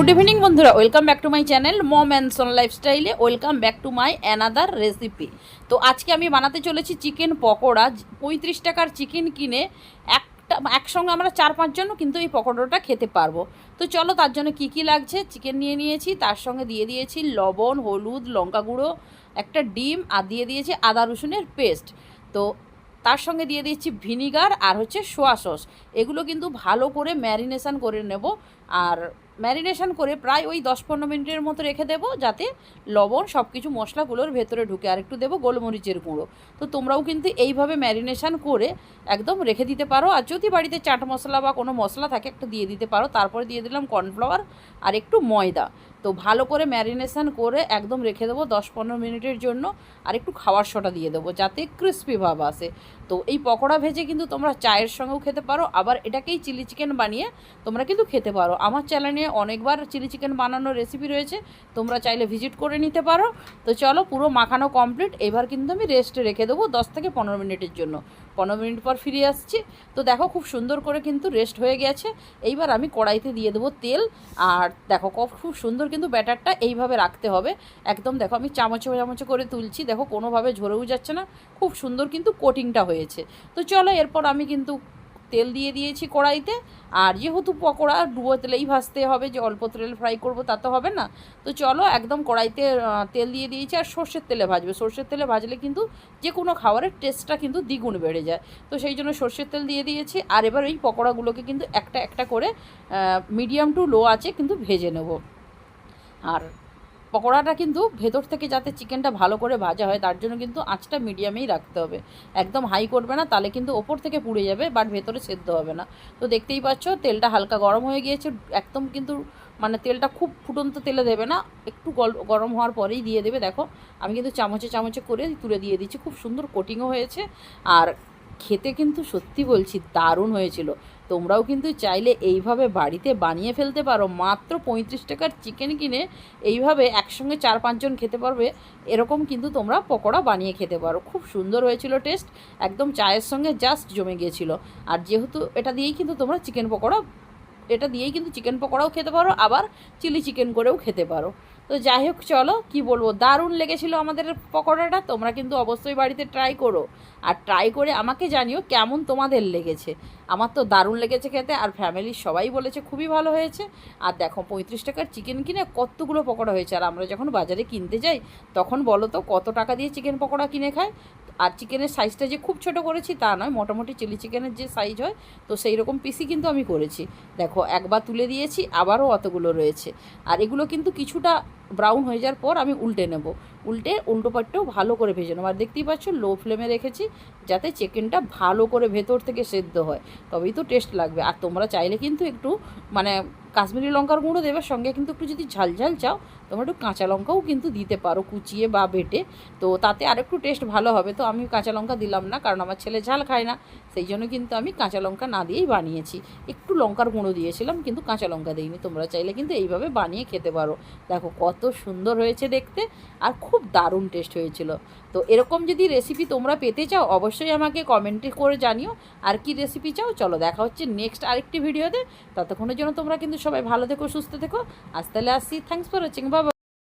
Good evening বন্ধুরা। Welcome back to my channel mom and son লাইফস্টাইলে welcome back to my another recipe তো আজকে আমি বানাতে চলেছি চিকেন পকোড়া। পঁয়ত্রিশ টাকার চিকেন কিনে একটা, একসঙ্গে আমরা চার পাঁচজন কিন্তু এই পকোড়াটা খেতে পারব। তো চলো তার জন্য কি কি লাগছে, চিকেন নিয়ে নিয়েছি, তার সঙ্গে দিয়ে দিয়েছি লবণ, হলুদ, লঙ্কা গুঁড়ো, একটা ডিম, আর দিয়ে দিয়েছি আদা রসুনের পেস্ট। তো তার সঙ্গে দিয়ে দিচ্ছি ভিনিগার আর হচ্ছে সোয়া সস। এগুলো কিন্তু ভালো করে ম্যারিনেশন করে নেব। আর ম্যারিনেশন করে প্রায় ওই দশ পনেরো মিনিটের মতো রেখে দেবো, যাতে লবণ সব কিছু মশলাগুলোর ভেতরে ঢুকে। আর একটু দেবো গোলমরিচের গুঁড়ো। তো তোমরাও কিন্তু এইভাবে ম্যারিনেশন করে একদম রেখে দিতে পারো। আর যদি বাড়িতে চাট মশলা বা কোনো মশলা থাকে, একটা দিয়ে দিতে পারো। তারপরে দিয়ে দিলাম কর্নফ্লাওয়ার আর একটু ময়দা। তো ভালো করে ম্যারিনেশন করে একদম রেখে দেবো দশ পনেরো মিনিটের জন্য আর একটু খাওয়ার সোটা দিয়ে দেবো যাতে ক্রিস্পি ভাব আসে। তো এই পকোড়া ভেজে কিন্তু তোমরা চায়ের সঙ্গেও খেতে পারো, আবার এটাকেই চিলি চিকেন বানিয়ে তোমরা কিন্তু খেতে পারো। আমার চ্যানেলে অনেকবার চিলি চিকেন বানানোর রেসিপি রয়েছে, তোমরা চাইলে ভিজিট করে নিতে পারো। তো চলো পুরো মাখানো কমপ্লিট এবার কিন্তু আমি রেস্টে রেখে দেবো দশ থেকে পনেরো মিনিটের জন্য। পনেরো মিনিট পর ফিরে আসছি। তো দেখো খুব সুন্দর করে কিন্তু রেস্ট হয়ে গেছে। এইবার আমি কড়াইতে দিয়ে দেবো তেল, আর দেখো খুব সুন্দর কিন্তু ব্যাটারটা এইভাবে রাখতে হবে। একদম দেখো আমি চামচে চামচে করে তুলছি, দেখো কোনোভাবে ঝরেও যাচ্ছে না, খুব সুন্দর কিন্তু কোটিংটা হয়েছে। তো চলো এরপর আমি কিন্তু তেল দিয়ে দিয়েছি কড়াইতে, আর যেহেতু পকোড়া ডুবো তেলেই ভাজতে হবে, যে অল্প তেল ফ্রাই করব তা তো হবে না। তো চলো একদম কড়াইতে তেল দিয়ে দিয়েছি আর সর্ষের তেলে ভাজবে। সর্ষের তেলে ভাজলে কিন্তু যে কোনো খাবারের টেস্টটা কিন্তু দ্বিগুণ বেড়ে যায়। তো সেই জন্য সর্ষের তেল দিয়ে দিয়েছি, আর এবার এই পকোড়াগুলোকে কিন্তু একটা একটা করে মিডিয়াম টু লো আছে কিন্তু ভেজে নেব। আর পকোড়াটা কিন্তু ভেতর থেকে যাতে চিকেনটা ভালো করে ভাজা হয়, তার জন্য কিন্তু আঁচটা মিডিয়ামেই রাখতে হবে। একদম হাই করবে না, তাহলে কিন্তু ওপর থেকে পুড়ে যাবে বাট ভেতরে সেদ্ধ হবে না। তো দেখতেই পাচ্ছ, তেলটা হালকা গরম হয়ে গিয়েছে, একদম কিন্তু মানে তেলটা খুব ফুটন্ত তেলে দেবে না, একটু গরম হওয়ার পরেই দিয়ে দেবে। দেখো, আমি কিন্তু চামচে চামচে করে তুলে দিয়ে দিচ্ছি, খুব সুন্দর কোটিংও হয়েছে। আর খেতে কিন্তু সত্যি বলছি দারুণ হয়েছিল। তোমরাও কিন্তু চাইলে এইভাবে বাড়িতে বানিয়ে ফেলতে পারো। মাত্র পঁয়ত্রিশ টাকার চিকেন কিনে এইভাবে একসঙ্গে চার পাঁচজন খেতে পারবে, এরকম কিন্তু তোমরা পকোড়া বানিয়ে খেতে পারো। খুব সুন্দর হয়েছিল টেস্ট একদম চায়ের সঙ্গে জাস্ট জমে গিয়েছিল। আর যেহেতু এটা দিয়েই কিন্তু তোমরা চিকেন পকোড়া এটা দিয়েই কিন্তু চিকেন পকোড়াও খেতে পারো, আবার চিলি চিকেন করেও খেতে পারো। তো যাই হোক, চলো, কি বলব? দারুণ লেগেছিল আমাদের পকোড়াটা, তোমরা কিন্তু অবশ্যই বাড়িতে ট্রাই করো। আর ট্রাই করে আমাকে জানিও কেমন তোমাদের লেগেছে। আমার তো দারুণ লেগেছে খেতে, আর ফ্যামিলির সবাই বলেছে খুবই ভালো হয়েছে। আর দেখো, পঁয়ত্রিশ টাকার চিকেন কিনে কতগুলো পকোড়া হয়েছে। আর আমরা যখন বাজারে কিনতে যাই, তখন বলো তো, কত টাকা দিয়ে চিকেন পকোড়া কিনে খায়? আর চিকেনের সাইজটা যে খুব ছোট করেছি তা নয়, মোটামুটি চিলি চিকেনের যে সাইজ হয়, তো সেই রকম পিসই কিন্তু আমি করেছি। দেখো, একবার তুলে দিয়েছি, আবারও অতগুলো রয়েছে। আর এগুলো কিন্তু কিছুটা ব্রাউন হয়ে যাওয়ার পর আমি উল্টে নেব। উল্টে উল্টো পাটটাও ভালো করে ভেজে নেব। আর দেখতেই পাচ্ছ, লো ফ্লেমে রেখেছি যাতে চিকেনটা ভালো করে ভেতর থেকে সেদ্ধ হয়। তবেই তো টেস্ট লাগবে। আর তোমরা চাইলে কিন্তু একটু মানে কাশ্মীরি লঙ্কার গুঁড়ো দেবে সঙ্গে কিন্তু একটু যদি ঝাল ঝাল চাও, তোমরা একটু কাঁচা লঙ্কাও কিন্তু দিতে পারো কুচিয়ে বা বেটে। তো তাতে আরেকটু টেস্ট ভালো হবে। তো আমি কাঁচা লঙ্কা দিলাম না, কারণ আমার ছেলে ঝাল খায় না। সেই জন্য কিন্তু আমি কাঁচা লঙ্কা না দিয়েই বানিয়েছি। একটু লঙ্কার গুঁড়ো দিয়েছিলাম, কিন্তু কাঁচা লঙ্কা দিইনি। তোমরা চাইলে কিন্তু এইভাবে বানিয়ে খেতে পারো। দেখো কত সুন্দর হয়েছে দেখতে আর খুব দারুণ টেস্ট হয়েছিল। তো এরকম যদি রেসিপি তোমরা পেতে চাও, অবশ্যই আমাকে কমেন্টে করে জানিও। আর কি রেসিপি চাও, চলো দেখা হচ্ছে নেক্সট আরেকটি ভিডিওতে ততক্ষণের জন্য তোমরা কিন্তু সবাই ভালো থেকো, সুস্থ থেকো। আজ তাহলে আসছি। থ্যাংকস ফর ওয়াচিং বাবা